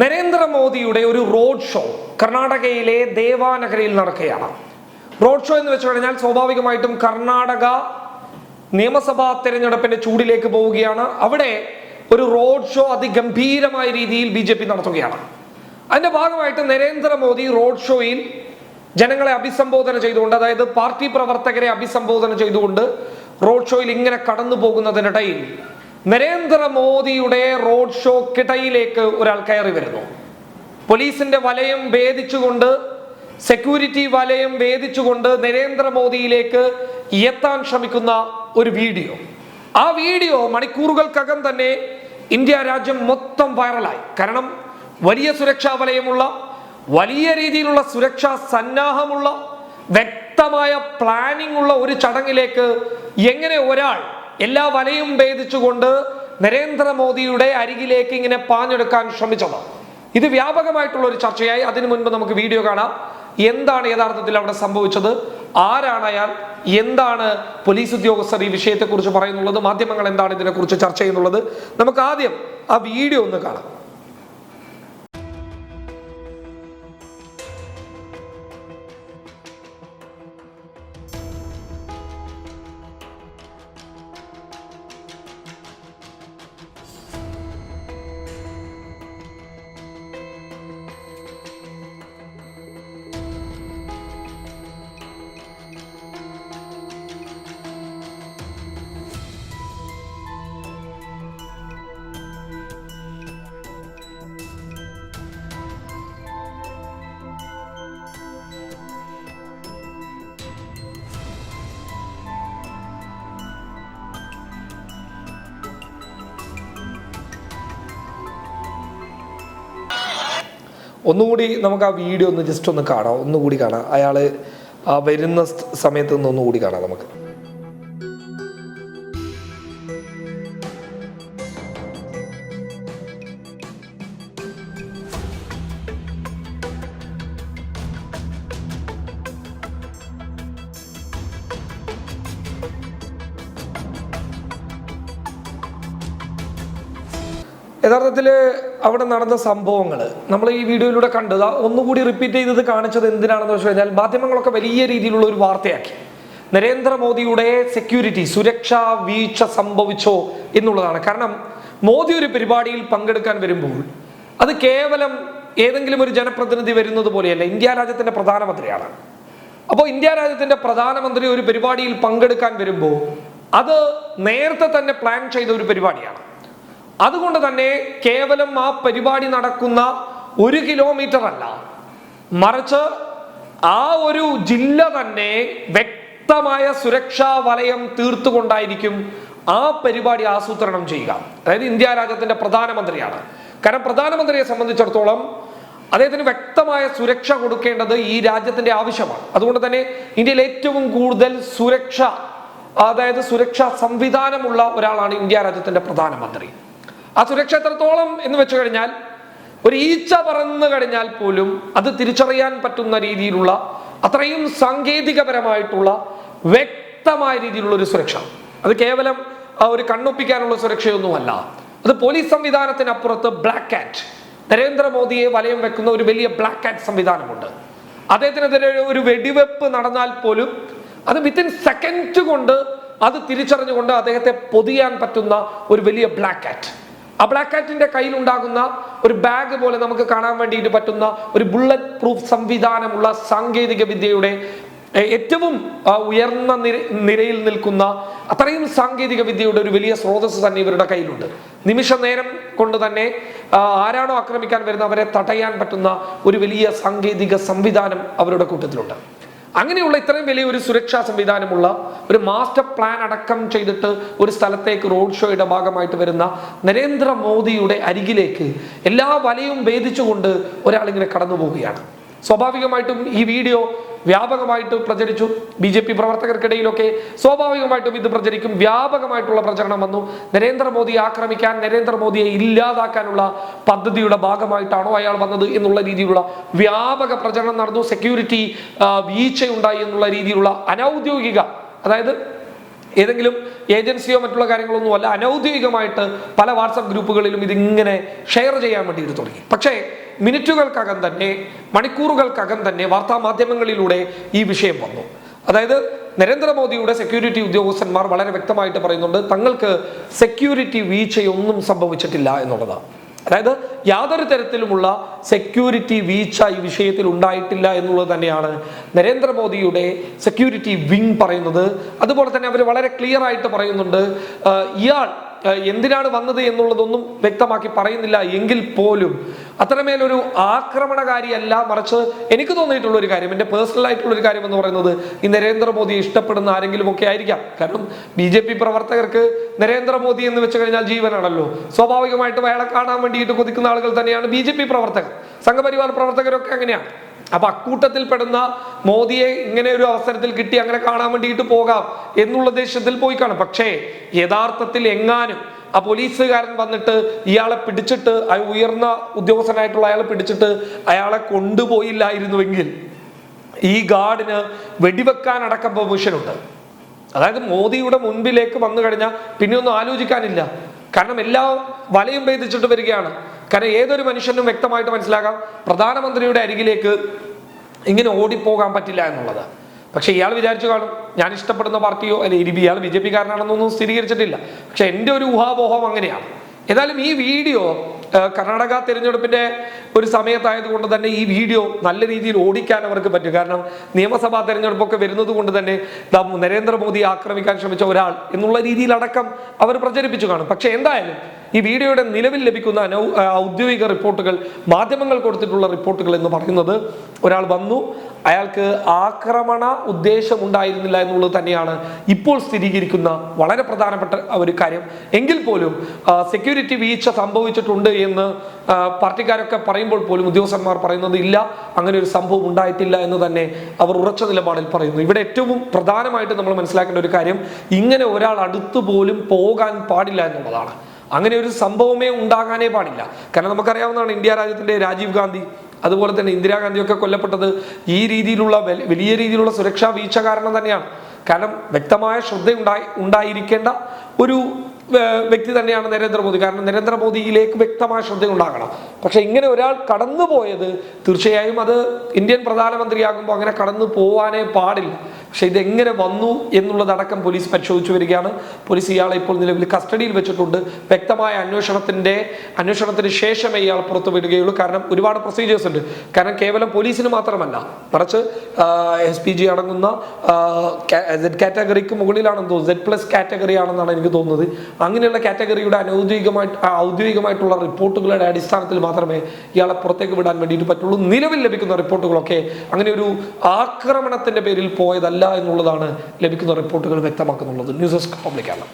നരേന്ദ്രമോദിയുടെ ഒരു road show കർണാടകയിലെ ദേവാനഗരയിൽ നടക്കുകയാണ്. റോഡ് ഷോ എന്ന് വെച്ച് കഴിഞ്ഞാൽ സ്വാഭാവികമായിട്ടും കർണാടക നിയമസഭാ തെരഞ്ഞെടുപ്പിന്റെ ചൂടിലേക്ക് പോവുകയാണ്. അവിടെ ഒരു റോഡ് ഷോ അതിഗംഭീരമായ രീതിയിൽ ബി ജെ പി നടത്തുകയാണ്. അതിന്റെ ഭാഗമായിട്ട് നരേന്ദ്രമോദി റോഡ് ഷോയിൽ ജനങ്ങളെ അഭിസംബോധന ചെയ്തുകൊണ്ട് അതായത് പാർട്ടി പ്രവർത്തകരെ അഭിസംബോധന ചെയ്തുകൊണ്ട് റോഡ് ഷോയിൽ ഇങ്ങനെ കടന്നു പോകുന്നതിനിടയിൽ നരേന്ദ്രമോദിയുടെ റോഡ് ഷോ കിടയിലേക്ക് ഒരാൾ കയറി വരുന്നു. പോലീസിന്റെ വലയം ഭേദിച്ചുകൊണ്ട് സെക്യൂരിറ്റി വലയം ഭേദിച്ചുകൊണ്ട് നരേന്ദ്രമോദിയിലേക്ക് എത്താൻ ശ്രമിക്കുന്ന ഒരു വീഡിയോ. ആ വീഡിയോ മണിക്കൂറുകൾക്കകം തന്നെ ഇന്ത്യ രാജ്യം മൊത്തം വൈറലായി. കാരണം വലിയ സുരക്ഷാ വലയമുള്ള വലിയ രീതിയിലുള്ള സുരക്ഷാ സന്നാഹമുള്ള വ്യക്തമായ പ്ലാനിംഗ് ഉള്ള ഒരു ചടങ്ങിലേക്ക് എങ്ങനെ ഒരാൾ എല്ലാ വലയും ഭേദിച്ചുകൊണ്ട് നരേന്ദ്രമോദിയുടെ അരികിലേക്ക് ഇങ്ങനെ പാഞ്ഞെടുക്കാൻ ശ്രമിച്ചത്. ഇത് വ്യാപകമായിട്ടുള്ള ഒരു ചർച്ചയായി. അതിനു മുൻപ് നമുക്ക് വീഡിയോ കാണാം. എന്താണ് യഥാർത്ഥത്തിൽ അവിടെ സംഭവിച്ചത്? ആരാണ് അയാൾ? എന്താണ് പോലീസ് ഉദ്യോഗസ്ഥർ ഈ വിഷയത്തെക്കുറിച്ച് പറയുന്നുള്ളത്? മാധ്യമങ്ങൾ എന്താണ് ഇതിനെക്കുറിച്ച് ചർച്ച ചെയ്യുന്നുള്ളത്? നമുക്ക് ആദ്യം ആ വീഡിയോ ഒന്ന് കാണാം. ഒന്നുകൂടി നമുക്ക് ആ വീഡിയോ ഒന്ന് ജസ്റ്റ് ഒന്ന് കാണാം. ഒന്നുകൂടി കാണാം. അയാൾ വരുന്ന സമയത്ത് നിന്ന് ഒന്നുകൂടി കാണാം നമുക്ക്. യഥാർത്ഥത്തിൽ അവിടെ നടന്ന സംഭവങ്ങൾ നമ്മൾ ഈ വീഡിയോയിലൂടെ കണ്ടത് ഒന്നുകൂടി റിപ്പീറ്റ് ചെയ്തത് കാണിച്ചത് എന്തിനാണെന്ന് വെച്ച് കഴിഞ്ഞാൽ മാധ്യമങ്ങളൊക്കെ വലിയ രീതിയിലുള്ള ഒരു വാർത്തയാക്കി. നരേന്ദ്രമോദിയുടെ സെക്യൂരിറ്റി സുരക്ഷാ വീഴ്ച സംഭവിച്ചോ എന്നുള്ളതാണ്. കാരണം മോദി ഒരു പരിപാടിയിൽ പങ്കെടുക്കാൻ വരുമ്പോൾ അത് കേവലം ഏതെങ്കിലും ഒരു ജനപ്രതിനിധി വരുന്നത് പോലെയല്ല ഇന്ത്യ രാജ്യത്തിന്റെ പ്രധാനമന്ത്രിയാണ്. അപ്പോൾ ഇന്ത്യ രാജ്യത്തിന്റെ പ്രധാനമന്ത്രി ഒരു പരിപാടിയിൽ പങ്കെടുക്കാൻ വരുമ്പോൾ അത് നേരത്തെ തന്നെ പ്ലാൻ ചെയ്ത ഒരു പരിപാടിയാണ്. അതുകൊണ്ട് തന്നെ കേവലം ആ പരിപാടി നടക്കുന്ന ഒരു കിലോമീറ്റർ അല്ല. മറിച്ച് ആ ഒരു ജില്ല തന്നെ വ്യക്തമായ സുരക്ഷാ വലയം തീർത്തുകൊണ്ടായിരിക്കും ആ പരിപാടി ആസൂത്രണം ചെയ്യുക. അതായത് ഇന്ത്യ രാജ്യത്തിന്റെ പ്രധാനമന്ത്രിയാണ്. കാരണം പ്രധാനമന്ത്രിയെ സംബന്ധിച്ചിടത്തോളം അദ്ദേഹത്തിന് വ്യക്തമായ സുരക്ഷ കൊടുക്കേണ്ടത് ഈ രാജ്യത്തിന്റെ ആവശ്യമാണ്. അതുകൊണ്ട് തന്നെ ഇന്ത്യയിൽ ഏറ്റവും കൂടുതൽ സുരക്ഷ അതായത് സുരക്ഷാ സംവിധാനമുള്ള ഒരാളാണ് ഇന്ത്യ രാജ്യത്തിന്റെ പ്രധാനമന്ത്രി. ആ സുരക്ഷ എത്രത്തോളം എന്ന് വെച്ചു കഴിഞ്ഞാൽ ഒരു ഈച്ച പറന്നു കഴിഞ്ഞാൽ പോലും അത് തിരിച്ചറിയാൻ പറ്റുന്ന രീതിയിലുള്ള അത്രയും സാങ്കേതികപരമായിട്ടുള്ള വ്യക്തമായ രീതിയിലുള്ള ഒരു സുരക്ഷ. അത് കേവലം ഒരു കണ്ണൊപ്പിക്കാനുള്ള സുരക്ഷയൊന്നുമല്ല. അത് പോലീസ് സംവിധാനത്തിനപ്പുറത്ത് ബ്ലാക്ക് കാറ്റ് നരേന്ദ്രമോദിയെ വലയം വെക്കുന്ന ഒരു വലിയ ബ്ലാക്ക് കാറ്റ് സംവിധാനമുണ്ട്. അദ്ദേഹത്തിനെതിരെ ഒരു വെടിവെപ്പ് നടന്നാൽ പോലും അത് വിത്തിൻ സെക്കൻഡ് കൊണ്ട് അത് തിരിച്ചറിഞ്ഞുകൊണ്ട് അദ്ദേഹത്തെ പൊതിയാൻ പറ്റുന്ന ഒരു വലിയ ബ്ലാക്ക് കാറ്റ് ആ ബ്ലാക്ക് കാറ്റിന്റെ കയ്യിലുണ്ടാകുന്ന ഒരു ബാഗ് പോലെ നമുക്ക് കാണാൻ വേണ്ടിയിട്ട് പറ്റുന്ന ഒരു ബുള്ളറ്റ് പ്രൂഫ് സംവിധാനമുള്ള സാങ്കേതിക വിദ്യയുടെ ഏറ്റവും ഉയർന്ന നിരയിൽ നിൽക്കുന്ന അത്രയും സാങ്കേതിക വിദ്യയുടെ ഒരു വലിയ സ്രോതസ് തന്നെ ഇവരുടെ കയ്യിലുണ്ട്. നിമിഷ നേരം കൊണ്ട് തന്നെ ആരാണോ ആക്രമിക്കാൻ വരുന്ന അവരെ തടയാൻ പറ്റുന്ന ഒരു വലിയ സാങ്കേതിക സംവിധാനം അവരുടെ കൂട്ടത്തിലുണ്ട്. അങ്ങനെയുള്ള ഇത്രയും വലിയ ഒരു സുരക്ഷാ സംവിധാനമുള്ള ഒരു മാസ്റ്റർ പ്ലാൻ അടക്കം ചെയ്തിട്ട് ഒരു സ്ഥലത്തേക്ക് റോഡ് ഷോയുടെ ഭാഗമായിട്ട് വരുന്ന നരേന്ദ്രമോദിയുടെ അരികിലേക്ക് എല്ലാ വലയും ഭേദിച്ചുകൊണ്ട് ഒരാളിങ്ങനെ കടന്നു പോവുകയാണ് സ്വാഭാവികമായിട്ടും ഈ വീഡിയോ വ്യാപകമായിട്ട് പ്രചരിച്ചു. ബി ജെ പി പ്രവർത്തകർക്കിടയിലൊക്കെ സ്വാഭാവികമായിട്ടും ഇത് പ്രചരിക്കും. വ്യാപകമായിട്ടുള്ള പ്രചരണം വന്നു. നരേന്ദ്രമോദിയെ ആക്രമിക്കാൻ നരേന്ദ്രമോദിയെ ഇല്ലാതാക്കാനുള്ള പദ്ധതിയുടെ ഭാഗമായിട്ടാണോ അയാൾ വന്നത് എന്നുള്ള രീതിയിലുള്ള വ്യാപക പ്രചരണം നടന്നു. സെക്യൂരിറ്റി വീഴ്ചയുണ്ടായി എന്നുള്ള രീതിയിലുള്ള അനൗദ്യോഗിക അതായത് ഏതെങ്കിലും ഏജൻസിയോ മറ്റുള്ള കാര്യങ്ങളൊന്നും അല്ല അനൗദ്യോഗികമായിട്ട് പല വാട്സപ്പ് ഗ്രൂപ്പുകളിലും ഇതിങ്ങനെ ഷെയർ ചെയ്യാൻ വേണ്ടിയിട്ട് തുടങ്ങി. പക്ഷേ മിനിറ്റുകൾക്കകം തന്നെ മണിക്കൂറുകൾക്കകം തന്നെ വാർത്താ മാധ്യമങ്ങളിലൂടെ ഈ വിഷയം വന്നു. അതായത് നരേന്ദ്രമോദിയുടെ സെക്യൂരിറ്റി ഉദ്യോഗസ്ഥന്മാർ വളരെ വ്യക്തമായിട്ട് പറയുന്നുണ്ട് തങ്ങൾക്ക് സെക്യൂരിറ്റി വീഴ്ചയൊന്നും സംഭവിച്ചിട്ടില്ല എന്നുള്ളതാണ്. അതായത് യാതൊരു തരത്തിലുമുള്ള സെക്യൂരിറ്റി വീഴ്ച ഈ വിഷയത്തിൽ ഉണ്ടായിട്ടില്ല എന്നുള്ളത് തന്നെയാണ് നരേന്ദ്രമോദിയുടെ സെക്യൂരിറ്റി വിങ് പറയുന്നത്. അതുപോലെ തന്നെ അവർ വളരെ ക്ലിയർ ആയിട്ട് പറയുന്നുണ്ട് ഇയാൾ എന്തിനാണ് വന്നത് എന്നുള്ളതൊന്നും വ്യക്തമാക്കി പറയുന്നില്ല എങ്കിൽ പോലും അത്രമേലൊരു ആക്രമണകാരിയല്ല മറിച്ച് എനിക്ക് തോന്നിയിട്ടുള്ള ഒരു കാര്യം എന്റെ പേഴ്സണൽ ആയിട്ടുള്ള ഒരു കാര്യം എന്ന് പറയുന്നത് ഈ നരേന്ദ്രമോദിയെ ഇഷ്ടപ്പെടുന്ന ആരെങ്കിലും ഒക്കെ ആയിരിക്കാം. കാരണം ബി ജെ പി പ്രവർത്തകർക്ക് നരേന്ദ്രമോദി എന്ന് വെച്ച് കഴിഞ്ഞാൽ ജീവനാണല്ലോ. സ്വാഭാവികമായിട്ടും അയാളെ കാണാൻ വേണ്ടിയിട്ട് കൊതിക്കുന്ന ആളുകൾ തന്നെയാണ് ബി ജെ പി പ്രവർത്തകർ. സംഘപരിവാർ പ്രവർത്തകരൊക്കെ അങ്ങനെയാണ്. അപ്പൊ അക്കൂട്ടത്തിൽ പെടുന്ന മോദിയെ ഇങ്ങനെ ഒരു അവസരത്തിൽ കിട്ടി അങ്ങനെ കാണാൻ വേണ്ടിയിട്ട് പോകാം എന്നുള്ള ഉദ്ദേശത്തിൽ പോയി കാണും. പക്ഷേ യഥാർത്ഥത്തിൽ എങ്ങാനും ആ പോലീസുകാരൻ വന്നിട്ട് ഇയാളെ പിടിച്ചിട്ട് ഉയർന്ന ഉദ്യോഗസ്ഥനായിട്ടുള്ള അയാളെ പിടിച്ചിട്ട് അയാളെ കൊണ്ടുപോയില്ലായിരുന്നുവെങ്കിൽ ഈ ഗാർഡിന് വെടിവെക്കാനടക്കം പെർമിഷനുണ്ട്. അതായത് മോദിയുടെ മുൻപിലേക്ക് വന്നു കഴിഞ്ഞാൽ പിന്നെ ഒന്നും ആലോചിക്കാനില്ല. കാരണം എല്ലാ വലയും ഭേദിച്ചിട്ട് വരികയാണ്. കാരണം ഏതൊരു മനുഷ്യനും വ്യക്തമായിട്ട് മനസ്സിലാക്കാം പ്രധാനമന്ത്രിയുടെ അരികിലേക്ക് ഇങ്ങനെ ഓടിപ്പോകാൻ പറ്റില്ല എന്നുള്ളത്. പക്ഷെ ഇയാൾ വിചാരിച്ചു കാണും ഞാൻ ഇഷ്ടപ്പെടുന്ന പാർട്ടിയോ അല്ലെ ഇനി ഇയാൾ ബി ജെ പി കാരനാണെന്നൊന്നും സ്ഥിരീകരിച്ചിട്ടില്ല. പക്ഷെ എന്റെ ഒരു ഊഹാപോഹം അങ്ങനെയാണ്. ഏതായാലും ഈ വീഡിയോ കർണാടക തിരഞ്ഞെടുപ്പിന്റെ ഒരു സമയത്തായത് കൊണ്ട് തന്നെ ഈ വീഡിയോ നല്ല രീതിയിൽ ഓടിക്കാൻ അവർക്ക് പറ്റും. കാരണം നിയമസഭാ തെരഞ്ഞെടുപ്പൊക്കെ വരുന്നത് കൊണ്ട് തന്നെ നരേന്ദ്രമോദി ആക്രമിക്കാൻ ശ്രമിച്ച ഒരാൾ എന്നുള്ള രീതിയിലടക്കം അവർ പ്രചരിപ്പിച്ചു കാണും. പക്ഷെ എന്തായാലും ഈ വീഡിയോയുടെ നിലവിൽ ലഭിക്കുന്ന അനൗ ഔദ്യോഗിക റിപ്പോർട്ടുകൾ മാധ്യമങ്ങൾ കൊടുത്തിട്ടുള്ള റിപ്പോർട്ടുകൾ എന്ന് പറയുന്നത് ഒരാൾ വന്നു അയാൾക്ക് ആക്രമണ ഉദ്ദേശം ഉണ്ടായിരുന്നില്ല എന്നുള്ളത് തന്നെയാണ് ഇപ്പോൾ സ്ഥിരീകരിക്കുന്ന വളരെ പ്രധാനപ്പെട്ട ഒരു കാര്യം. എങ്കിൽ പോലും സെക്യൂരിറ്റി വീഴ്ച സംഭവിച്ചിട്ടുണ്ട് എന്ന് പാർട്ടിക്കാരൊക്കെ പറയുമ്പോൾ പോലും ഉദ്യോഗസ്ഥന്മാർ പറയുന്നത് ഇല്ല അങ്ങനെ ഒരു സംഭവം ഉണ്ടായിട്ടില്ല എന്ന് തന്നെ അവർ ഉറച്ച നിലപാടിൽ പറയുന്നു. ഇവിടെ ഏറ്റവും പ്രധാനമായിട്ട് നമ്മൾ മനസ്സിലാക്കേണ്ട ഒരു കാര്യം ഇങ്ങനെ ഒരാൾ അടുത്തു പോലും പോകാൻ പാടില്ല എന്നുള്ളതാണ്. അങ്ങനെ ഒരു സംഭവമേ ഉണ്ടാകാനേ പാടില്ല. കാരണം നമുക്കറിയാവുന്നതാണ് ഇന്ത്യ രാജ്യത്തിന്റെ രാജീവ് ഗാന്ധി അതുപോലെ തന്നെ ഇന്ദിരാഗാന്ധിയൊക്കെ കൊല്ലപ്പെട്ടത് ഈ രീതിയിലുള്ള വലിയ രീതിയിലുള്ള സുരക്ഷാ വീഴ്ച കാരണം തന്നെയാണ്. കാരണം വ്യക്തമായ ശ്രദ്ധ ഉണ്ടായി ഉണ്ടായിരിക്കേണ്ട ഒരു വ്യക്തി തന്നെയാണ് നരേന്ദ്രമോദി. കാരണം നരേന്ദ്രമോദിയിലേക്ക് വ്യക്തമായ ശ്രദ്ധ ഉണ്ടാകണം പക്ഷെ ഇങ്ങനെ ഒരാൾ കടന്നു പോയത് തീർച്ചയായും അത് ഇന്ത്യൻ പ്രധാനമന്ത്രിയാകുമ്പോൾ അങ്ങനെ കടന്നു പോവാനേ പാടില്ല. പക്ഷെ ഇതെങ്ങനെ വന്നു എന്നുള്ളതടക്കം പോലീസ് പരിശോധിച്ചു വരികയാണ്. പോലീസ് ഇയാളെ ഇപ്പോൾ നിലവിൽ കസ്റ്റഡിയിൽ വെച്ചിട്ടുണ്ട്. വ്യക്തമായ അന്വേഷണത്തിന്റെ അന്വേഷണത്തിന് ശേഷമേ ഇയാൾ പുറത്തു വിടുകയുള്ളൂ. കാരണം ഒരുപാട് പ്രൊസീജിയേഴ്സ് ഉണ്ട്. കാരണം കേവലം പോലീസിന് മാത്രമല്ല. മറിച്ച് എസ് പി ജി അടങ്ങുന്ന സെഡ് കാറ്റഗറിക്ക് മുകളിലാണെന്ന് തോന്നുന്നു. സെഡ് പ്ലസ് കാറ്റഗറി ആണെന്നാണ് എനിക്ക് തോന്നുന്നത്. അങ്ങനെയുള്ള കാറ്റഗറിയുടെ അനൗദ്യോഗികമായിട്ട് ഔദ്യോഗികമായിട്ടുള്ള റിപ്പോർട്ടുകളുടെ അടിസ്ഥാനത്തിൽ മാത്രമേ ഇയാളെ പുറത്തേക്ക് വിടാൻ വേണ്ടിയിട്ട് പറ്റുള്ളൂ. നിലവിൽ ലഭിക്കുന്ന റിപ്പോർട്ടുകളൊക്കെ അങ്ങനെ ഒരു ആക്രമണത്തിന്റെ പേരിൽ പോയതല്ല. എന്നുള്ളതാണ് ലഭിക്കുന്ന റിപ്പോർട്ടുകൾ വ്യക്തമാക്കുന്നുള്ളത്. News desk പബ്ലിക്കാണ്